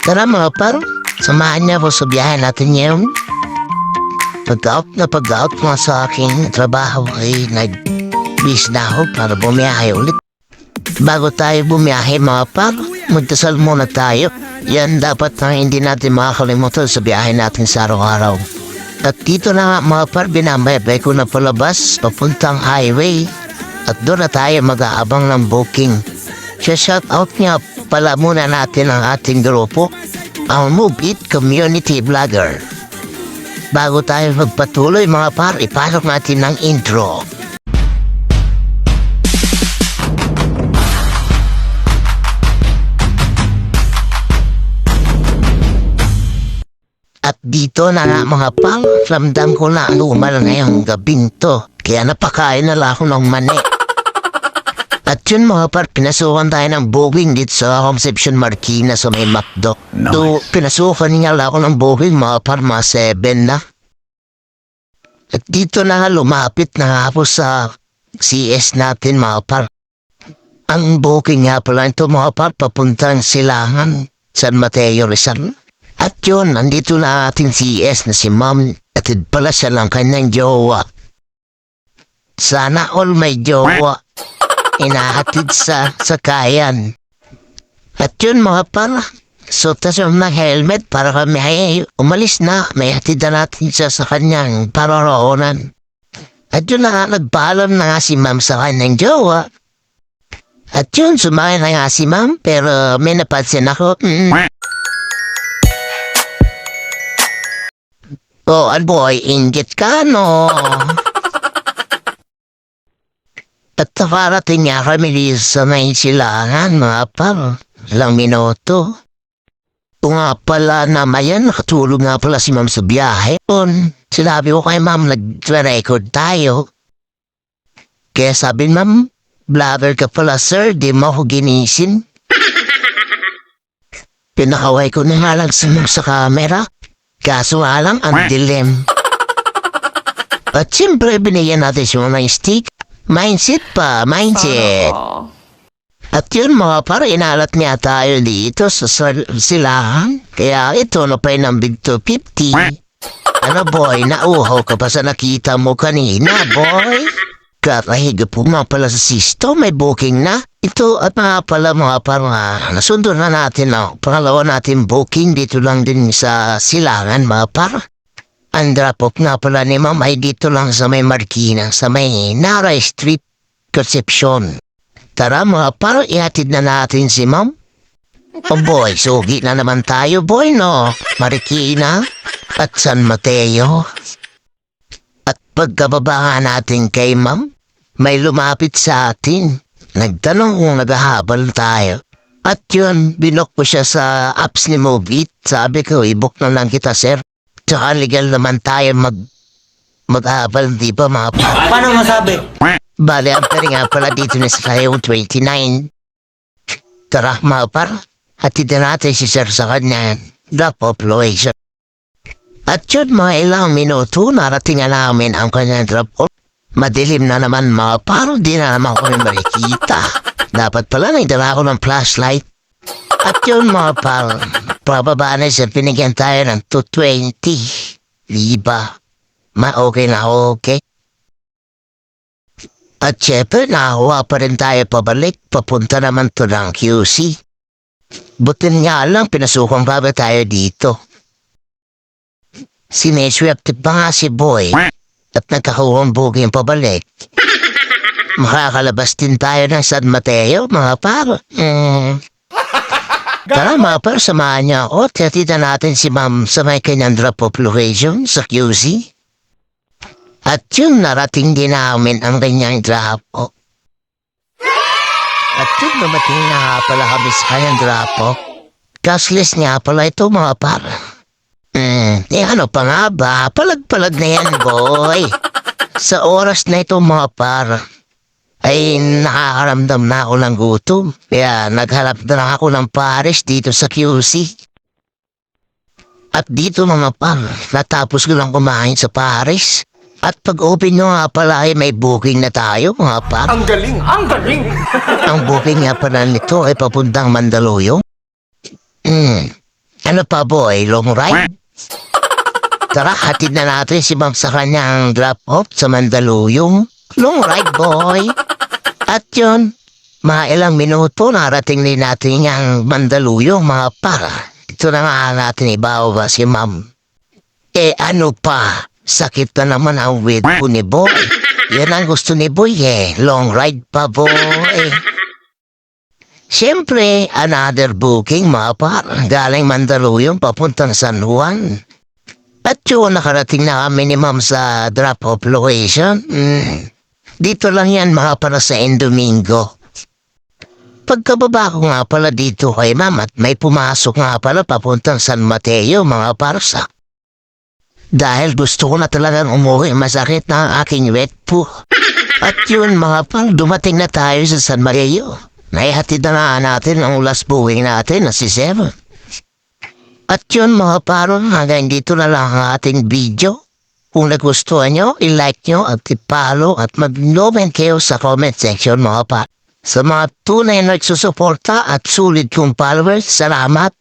Tara mga par, samahan niya ako sa biyahe natin ngayon. Pag-out na pag-out nga sa aking trabaho ay nag-bis na ako para bumiyahe ulit. Bago tayo bumiyahe mga par, magdasal muna tayo. Yan dapat na hindi natin makakalimutan sa biyahe natin sa araw-araw. At dito na nga mga par, binambayabay ko na palabas papuntang highway. At doon na tayo mag-aabang ng booking. Siya shout out nga pala muna natin ang ating grupo, ang Move It Community Vlogger. Bago tayo magpatuloy mga par, ipasok natin ng intro. At dito na nga mga pang, ramdam ko na anumal ngayong gabing to. Kaya napakain na lang ako ng mani. At yun mga par, pinasukan tayo ng booking dito sa Concepcion Marquina sa may McDo. Do, pinasukan niya lang ako ng booking mga par, mga 7 na. At dito na lumapit na ako sa CS natin mga par. Ang booking nga pala ito mga par, papuntang Silangan, San Mateo Rizal. At yun, nandito na ating CS na si Ma'am. Atid pala siya lang kanyang jowa. Sana all may jowa. Inahatid sa sakayan. At yun mga para. So, yung mga helmet para kami ay umalis na. May hatid na natin siya sa kanyang paroroonan. At yun na nga, nagpaalam na nga si ma'am sa kanyang jowa. At yun, sumakay na nga si ma'am, pero may napansin ako. Mm, Oh, an boy, inggit ka, no? At nakarating nga kami dito sa may silangan, mga par. Ilang minuto. Kung nga pala na mayan, nakatulog nga pala si ma'am sa biyahe. On, sinabi ko kay ma'am, nag-record tayo. Kaya sabi ma'am, blabber ka pala sir, di mo ako ginisin. Pinakaway ko na nga lang sa sa camera. Kaso nga lang, ang dilim. At siyempre, binigyan natin siya ng stick. Mindset pa, mindset. At yun mga para inalat niya tayo dito sa silahan. Kaya ito na pa ng big 250. Ano boy, nauhaw ka pa sa nakita mo kanina, boy? Kakahiga po nga pala sa sisto, may booking na. Ito at nga pala mga ah, nasundo na natin ang pangalawa natin booking dito lang din sa silangan mga par. Ang drop off nga pala ni ma'am ay dito lang sa may Marikina, sa may Nara Street, Concepcion. Tara mga par, ihatid na natin si ma'am. Oh boy, sugi na naman tayo boy no. Marikina at San Mateo. At pagkababa natin kay ma'am, may lumapit sa atin. Nagtanong kung naghahabol tayo. At yun, binok ko siya sa apps ni Mobit. Sabi ko, i-book na lang kita, sir. Tsaka legal naman tayo mag maghabol, di ba mga pa? Paano masabi? Bale, ang pari nga pala dito na sa kayo 29. Tara, mga par. Hatid na natin si sir sa kanya. Drop off location. At yun, mga ilang minuto, narating na namin ang kanyang drop off. Madilim na naman mga paro, di na naman ko rin makikita. Dapat pala nagdala ako ng flashlight. At yun mga paro, pababa na siya, pinigyan tayo ng 220. Di ba? Ma, okay na okay. At syempre, nakakuha pa rin tayo pabalik, papunta naman to ng QC. Butin nga lang, pinasukan pa tayo dito? Sineswerte pa nga si Boy at nagkakahuang buging pabalik. Makakalabas din tayo ng San Mateo, mga par. Mm. Tara mga par, samahan niya ako. Tiyatita natin si ma'am sa may kanyang drop off location sa QC. At yun, narating din namin ang kanyang drop off. At yun, dumating na nga pala kami sa kanyang drop off. Cashless nga pala ito mga par. Hmm, eh ano pa nga ba? Palag-palag na yan, boy. Sa oras na ito, mga par, ay nakakaramdam na ako ng gutom. Kaya naghanap na lang ako ng pares dito sa QC. At dito mga par, natapos ko lang kumain sa pares. At pag-open nyo nga pala ay may booking na tayo mga par. Ang galing! Ang galing! Ang booking nga pala nito ay papuntang Mandaluyong. Hmm. Ano pa boy, long ride? Tara, hatid na natin si Ma'am sa kanyang drop-off sa Mandaluyong. Long ride, boy. At yun, mga ilang minuto narating din natin ang Mandaluyong, mga para. Ito na nga natin ibawa si Ma'am. Eh ano pa, sakit na naman ang wit ko ni Boy. Yan ang gusto ni Boy eh, long ride pa boy. Siyempre, another booking mga par, galing Mandaluyong papuntang San Juan. At yun, nakarating na kami ni Ma'am sa drop-off location. Mm. Dito lang yan mga para sa Indomingo. Pagkababa ko nga pala dito kay Ma'am at may pumasok nga pala papuntang San Mateo mga parsa. Dahil gusto ko na talagang umuwi, masakit na ang aking wet po. At yun mga pal, dumating na tayo sa San Mateo. Naihatid na nga natin ang last booking natin na si Seven. At yun mga paro, hanggang dito na lang ang ating video. Kung nagustuhan nyo, i-like nyo at i-follow at mag-comment kayo sa comment section mga pa. Sa mga tunay na nagsusuporta at sulit kong followers, salamat.